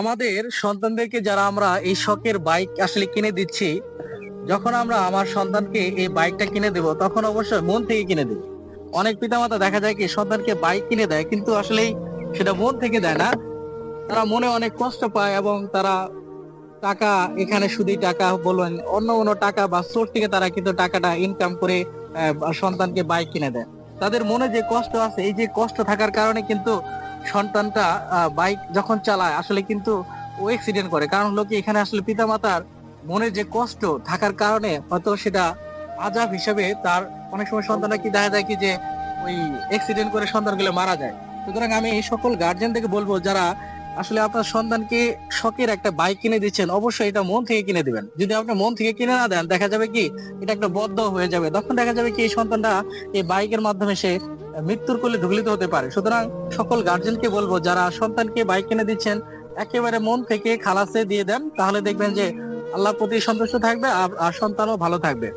আমাদের সন্তানদেরকে যারা আমরা এই শখের বাইক আসলে কিনে দিচ্ছি, যখন আমরা আমার সন্তানকে এই বাইকটা কিনে দেব, তখন অবশ্যই মন থেকে কিনে দেব অনেক পিতামাতা দেখা যায় কি, সন্তানকে বাইক কিনে দেয়, কিন্তু আসলে সেটা মন থেকে দেয় না। তারা মনে অনেক কষ্ট পায় এবং তারা টাকা, এখানে শুধু টাকা বলবেন অন্য অন্য টাকা বা সোর্স থেকে তারা কিন্তু টাকাটা ইনকাম করে সন্তানকে বাইক কিনে দেয়। তাদের মনে যে কষ্ট আছে, এই যে কষ্ট থাকার কারণে কিন্তু সন্তানটা বাইক যখন চালায়, আসলে কিন্তু ও অ্যাক্সিডেন্ট করে। কারণ হলো কি, এখানে আসলে পিতামাতার মনে যে কষ্ট থাকার কারণে হয়তো সেটা আজাব হিসেবে তার অনেক সময় সন্তানরা কি দেখা যায় কি যে ওই অ্যাক্সিডেন্ট করে সন্তানগুলো মারা যায়। সুতরাং আমি এই সকল গার্জেন থেকে বলব, যারা আসলে আপনার সন্তানকে শখের একটা বাইক কিনে দিচ্ছেন, অবশ্যই এটা মন থেকে কিনে দিবেন। যদি আপনি মন থেকে কিনে না দেন, দেখা যাবে কি, এটা একটা বদ্ধ হয়ে যাবে। তখন দেখা যাবে কি, এই সন্তানটা এই বাইকের মাধ্যমে সে মৃত্যুর কোলে ঢুকলিত হতে পারে। সুতরাং সকল গার্জেনকে বলব, যারা সন্তানকে বাইক কিনে দিচ্ছেন, একেবারে মন থেকে খালাসে দিয়ে দেন, তাহলে দেখবেন যে আল্লাহ প্রতি সন্তুষ্ট থাকবে আর আর সন্তানও ভালো থাকবে।